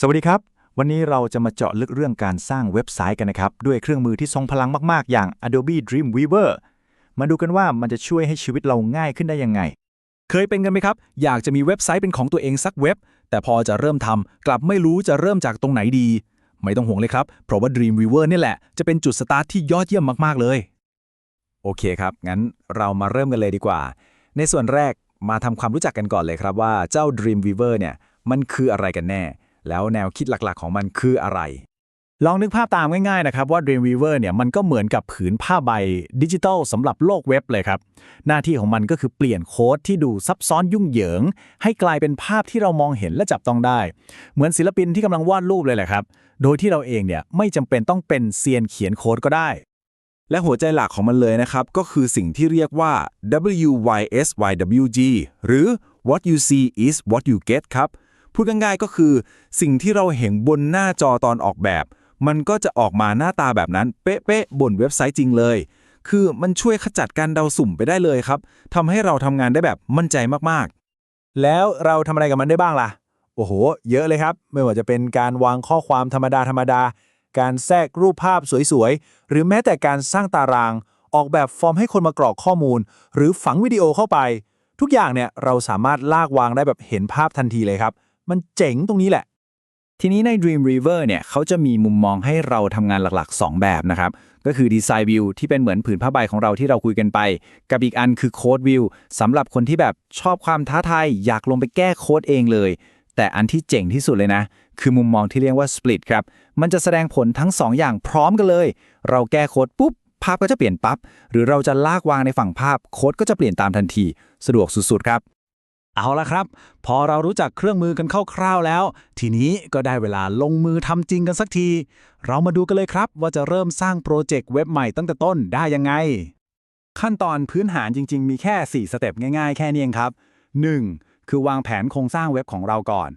สวัสดีครับ วันนี้เราจะมาเจาะลึกเรื่องการสร้างเว็บไซต์กันนะครับ ด้วยเครื่องมือที่ทรงพลังมาก ๆ อย่าง Adobe Dreamweaver มาดูกันว่ามันจะช่วยให้ชีวิตเราง่ายขึ้นได้ยังไง เคยเป็นกันไหมครับ อยากจะมีเว็บไซต์เป็นของตัวเองสักเว็บ แต่พอจะเริ่มทำกลับไม่รู้จะเริ่มจากตรงไหนดี ไม่ต้องห่วงเลยครับ เพราะว่า Dreamweaver นี่แหละ จะเป็นจุดสตาร์ทที่ยอดเยี่ยมมาก ๆ เลย โอเคครับ งั้นเรามาเริ่มกันเลยดีกว่า ในส่วนแรกมาทำความรู้จักกันก่อนเลยครับว่าเจ้า Dreamweaver เนี่ยมันคืออะไรกันแน่ แล้วแนวคิดหลักๆ ของมันคืออะไร ลองนึกภาพตามง่ายๆนะครับว่า Dreamweaver เนี่ยมันก็เหมือนกับผืนผ้าใบดิจิทัลสำหรับโลกเว็บเลยครับ หน้าที่ของมันก็คือเปลี่ยนโค้ดที่ดูซับซ้อนยุ่งเหยิง ให้กลายเป็นภาพที่เรามองเห็นและจับต้องได้ เหมือนศิลปินที่กำลังวาดรูปเลยแหละครับ โดยที่เราเองเนี่ยไม่จำเป็นต้องเป็นเซียนเขียนโค้ดก็ได้และหัวใจหลักของมันเลยนะครับ ก็คือสิ่งที่เรียกว่า WYSYWG หรือ What you see is what you get ครับ พูดง่ายๆก็คือ สิ่งที่เราเห็นบนหน้าจอตอนออกแบบ มันก็จะออกมาหน้าตาแบบนั้น เป๊ะๆบนเว็บไซต์จริงเลย คือมันช่วยขจัดการเดาสุ่มไปได้เลยครับทำให้เราทำงานได้แบบมั่นใจมากๆ แล้วเราทำอะไรกับมันได้บ้างล่ะ โอ้โห เยอะเลยครับ ไม่ว่าจะเป็นการวางข้อความธรรมดาธรรมดาการแทรกรูปภาพสวยๆ หรือแม้แต่การสร้างตาราง ออกแบบฟอร์มให้คนมากรอกข้อมูล หรือฝังวิดีโอเข้าไป ทุกอย่างเนี่ยเราสามารถลากวางได้แบบเห็นภาพทันทีเลยครับ มันเจ๋งตรงนี้แหละ ทีนี้ใน Dreamweaver เนี่ยเขาจะมีมุมมองให้เราทำงานหลักๆ 2 แบบนะครับ ก็คือ Design View ที่เป็นเหมือนผืนผ้าใบของเราที่เราคุยกันไป กับอีกอันคือ Code View สำหรับคนที่แบบชอบความท้าทายอยากลงไปแก้โค้ดเองเลย แต่อันที่เจ๋งที่สุดเลยนะ คือมุมมองที่เรียกว่า Split ครับมันจะแสดงผลทั้ง 2 อย่างพร้อมกันเลย เราแก้โค้ดปุ๊บภาพก็จะเปลี่ยนปั๊บ หรือเราจะลากวางในฝั่งภาพโค้ดก็จะเปลี่ยนตามทันที สะดวกสุดๆครับ เอาละครับ พอเรารู้จักเครื่องมือกันคร่าวๆแล้ว ทีนี้ก็ได้เวลาลงมือทำจริงกันสักที เรามาดูกันเลยครับ ว่าจะเริ่มสร้างโปรเจกต์เว็บใหม่ตั้งแต่ต้นได้ยังไง ขั้นตอนพื้นฐานจริง ๆ มีแค่ 4 สเต็ปง่ายๆ แค่นี้เองครับ 1. คือวางแผนโครงสร้างเว็บของเราก่อน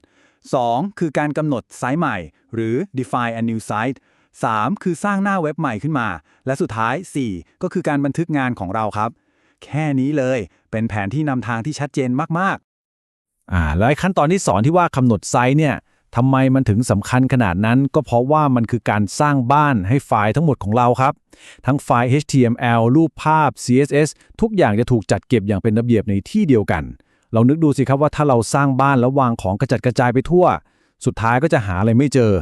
2. คือการกำหนดไซต์ใหม่ หรือ define a new site 3. คือสร้างหน้าเว็บใหม่ขึ้นมา และสุดท้าย 4. ก็คือการบันทึกงานของเราครับ แค่นี้เลย เป็นแผนที่นำทางที่ชัดเจนมากๆ อ่าแล้วขั้นตอนที่สอนที่ว่ากำหนดไซส์เนี่ยทำไมมันถึงสำคัญขนาดนั้น ก็เพราะว่ามันคือการสร้างบ้านให้ไฟล์ทั้งหมดของเราครับ ทั้งไฟล์ HTML รูปภาพ CSS ทุกอย่างจะถูกจัดเก็บอย่างเป็นระเบียบในที่เดียวกัน เรานึกดูสิครับว่าถ้าเราสร้างบ้านแล้ววางของกระจัดกระจายไปทั่ว สุดท้ายก็จะหาอะไรไม่เจอ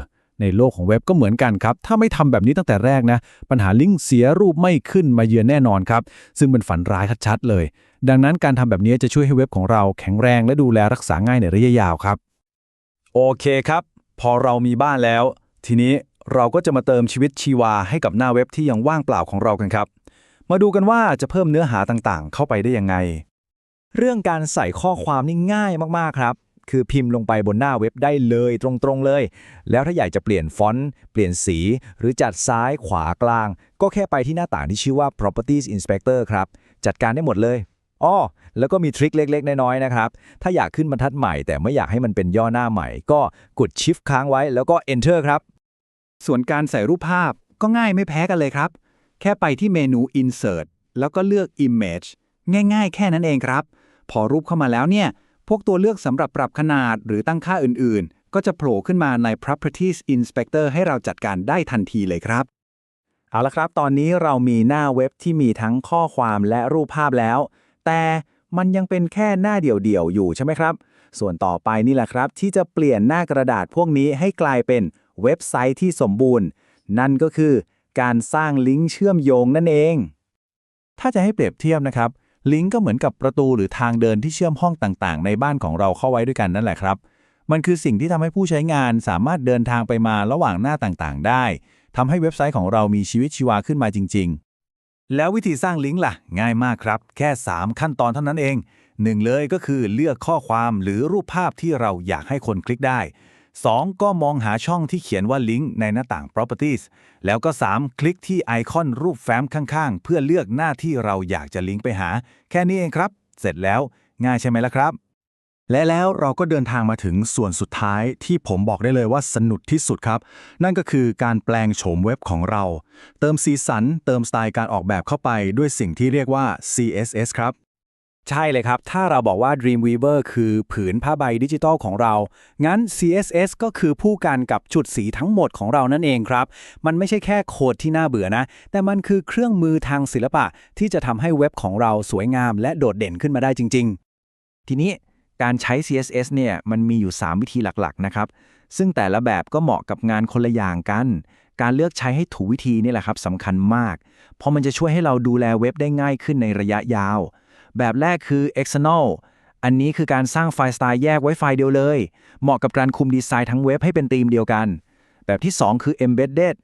ในโลกของเว็บก็เหมือนกันครับ ถ้าไม่ทำแบบนี้ตั้งแต่แรกนะ ปัญหาลิงก์เสียรูปไม่ขึ้นมาเยือนแน่นอนครับ ซึ่งเป็นฝันร้ายชัดๆเลย ดังนั้นการทำแบบนี้จะช่วยให้เว็บของเราแข็งแรงและดูแลรักษาง่ายในระยะยาวครับ โอเคครับ พอเรามีบ้านแล้ว ทีนี้เราก็จะมาเติมชีวิตชีวาให้กับหน้าเว็บที่ยังว่างเปล่าของเรากันครับ มาดูกันว่าจะเพิ่มเนื้อหาต่างๆ เข้าไปได้ยังไง เรื่องการใส่ข้อความนี่ง่ายมากๆครับ คือพิมพ์ลงไปบนหน้าเว็บได้เลยตรงๆเลย แล้วถ้าอยากจะเปลี่ยนฟอนต์เปลี่ยนสี หรือจัดซ้ายขวากลาง ก็แค่ไปที่หน้าต่างที่ชื่อว่า properties inspector ครับ จัดการได้หมดเลยอ้อแล้วก็มีทริคเล็ก ๆ น้อยๆนะครับ ถ้าอยากขึ้นบรรทัดใหม่แต่ไม่อยากให้มันเป็นย่อหน้าใหม่ ก็กด shift ค้างไว้แล้วก็ enter ครับ ส่วนการใส่รูปภาพก็ง่ายไม่แพ้กันเลยครับ แค่ไปที่เมนู Insert แล้วก็เลือก Image ง่าย ๆ แค่นั้นเองครับ พอรูปเข้ามาแล้วเนี่ย พวกตัวเลือกสำหรับปรับขนาดหรือตั้งค่าอื่นๆ ก็จะโผล่ขึ้นมาใน Properties Inspector ให้เราจัดการได้ทันทีเลยครับ เอาละครับ ตอนนี้เรามีหน้าเว็บที่มีทั้งข้อความและรูปภาพแล้ว แต่มันยังเป็นแค่หน้าเดี่ยวๆ อยู่ใช่ไหมครับ ส่วนต่อไปนี่แหละครับ ที่จะเปลี่ยนหน้ากระดาษพวกนี้ให้กลายเป็นเว็บไซต์ที่สมบูรณ์ นั่นก็คือการสร้างลิงก์เชื่อมโยงนั่นเอง ถ้าจะให้เปรียบเทียบนะครับ ลิงก์ก็เหมือนกับประตูหรือทางเดินที่เชื่อมห้องต่างๆ ในบ้านของเราเข้าไว้ด้วยกันนั่นแหละครับ มันคือสิ่งที่ทำให้ผู้ใช้งานสามารถเดินทางไปมาระหว่างหน้าต่างๆ ได้ทำให้เว็บไซต์ของเรามีชีวิตชีวาขึ้นมาจริง ๆ แล้ววิธีสร้างลิงก์ล่ะ ง่ายมากครับ แค่ 3 ขั้นตอนเท่านั้นเองหนึ่งเลยก็คือเลือกข้อความหรือรูปภาพที่เราอยากให้คนคลิกได้ 2. ก็มองหาช่องที่เขียนว่าลิงก์ในหน้าต่าง properties แล้วก็ 3. คลิกที่ไอคอนรูปแฟ้มข้างๆ เพื่อเลือกหน้าที่เราอยากจะลิงก์ไปหา แค่นี้เองครับ เสร็จแล้วง่ายใช่ไหมล่ะครับ และแล้วเราก็เดินทางมาถึงส่วนสุดท้ายที่ผมบอกได้เลยว่าสนุกที่สุดครับ นั่นก็คือการแปลงโฉมเว็บของเรา เติมสีสัน เติมสไตล์การออกแบบเข้าไปด้วยสิ่งที่เรียกว่า CSS ครับ ใช่เลยครับ ถ้าเราบอกว่า Dreamweaver คือผืนผ้าใบดิจิทัลของเรา งั้น CSS ก็คือผู้กันกับจุดสีทั้งหมดของเรานั่นเองครับ มันไม่ใช่แค่โคดที่น่าเบื่อนะ แต่มันคือเครื่องมือทางศิลปะ ที่จะทำให้เว็บของเราสวยงาม และโดดเด่นขึ้นมาได้จริงทีนี้การใช้ CSS เนี่ยมันมีอยู่ 3 วิธีหลักๆ นะครับ ซึ่งแต่ละแบบก็เหมาะกับงานคนละอย่างกัน การเลือกใช้ให้ถูกวิธีนี่แหละครับสำคัญมาก เพราะมันจะช่วยให้เราดูแลเว็บได้ง่ายขึ้นในระยะยาว แบบแรกคือ external อันนี้คือการสร้างไฟล์สไตล์แยกไว้ไฟล์เดียวเลย เหมาะกับการคุมดีไซน์ทั้งเว็บให้เป็นธีมเดียวกัน แบบที่ 2 คือ embedded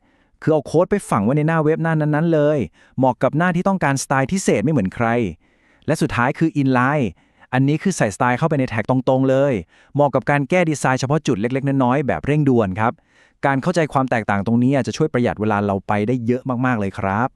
คือเอาโค้ดไปฝังไว้ในหน้าเว็บหน้านั้นๆเลย เหมาะกับหน้าที่ต้องการสไตล์พิเศษไม่เหมือนใคร และสุดท้ายคือ inline อันนี้คือใส่สไตล์เข้าไปในแท็กตรงๆเลย เหมาะกับการแก้ดีไซน์เฉพาะจุดเล็กๆ น้อยๆแบบเร่งด่วนครับ การเข้าใจความแตกต่างตรงนี้อาจจะช่วยประหยัดเวลาเราไปได้เยอะมากๆเลยครับ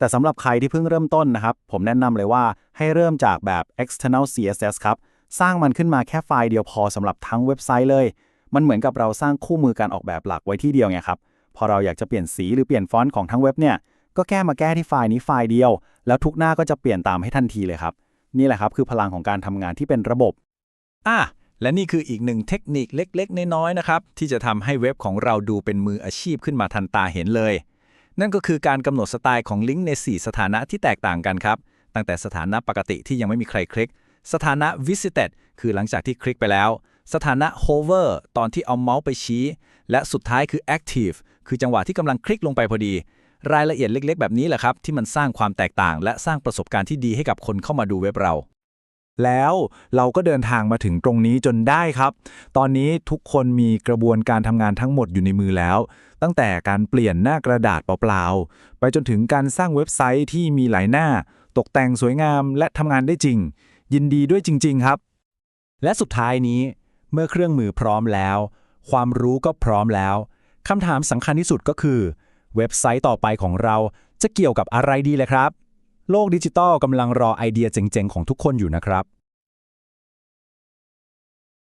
แต่สำหรับใครที่เพิ่งเริ่มต้นนะครับ ผมแนะนำเลยว่าให้เริ่มจากแบบ external CSS ครับ สร้างมันขึ้นมาแค่ไฟล์เดียวพอสำหรับทั้งเว็บไซต์เลย มันเหมือนกับเราสร้างคู่มือการออกแบบหลักไว้ที่เดียวไงครับ พอเราอยากจะเปลี่ยนสีหรือเปลี่ยนฟอนต์ของทั้งเว็บเนี่ย ก็แก้มาแก้ที่ไฟล์นี้ไฟล์เดียว แล้วทุกหน้าก็จะเปลี่ยนตามให้ทันทีเลยครับ นี่แหละครับคือพลังของการทำงานที่เป็นระบบ อะและนี่คืออีกหนึ่งเทคนิคเล็ก ๆ น้อยๆนะครับที่จะทำให้เว็บของเราดูเป็นมืออาชีพขึ้นมาทันตาเห็นเลย นั่นก็คือการกำหนดสไตล์ของลิงก์ใน 4 สถานะที่แตกต่างกันครับ ตั้งแต่สถานะปกติที่ยังไม่มีใครคลิก สถานะ visited คือหลังจากที่คลิกไปแล้ว สถานะ hover ตอนที่เอาเมาส์ไปชี้ และสุดท้ายคือ active คือจังหวะที่กำลังคลิกลงไปพอดี รายละเอียดเล็ก ๆ แบบนี้แหละครับที่มันสร้างความแตกต่าง และสร้างประสบการณ์ที่ดีให้กับคนเข้ามาดูเว็บเรา แล้วเราก็เดินทางมาถึงตรงนี้จนได้ครับ ตอนนี้ทุกคนมีกระบวนการทำงานทั้งหมดอยู่ในมือแล้ว ตั้งแต่การเปลี่ยนหน้ากระดาษเปล่าๆ ไปจนถึงการสร้างเว็บไซต์ที่มีหลายหน้า ตกแต่งสวยงามและทำงานได้จริง ยินดีด้วยจริง ๆ ครับ และสุดท้ายนี้เมื่อเครื่องมือพร้อมแล้ว ความรู้ก็พร้อมแล้วคำถามสำคัญที่สุดก็คือ เว็บไซต์ต่อไปของเราจะเกี่ยวกับอะไรดีเลยครับ โลกดิจิตอลกำลังรอไอเดียเจ๋งๆ ของทุกคนอยู่นะครับ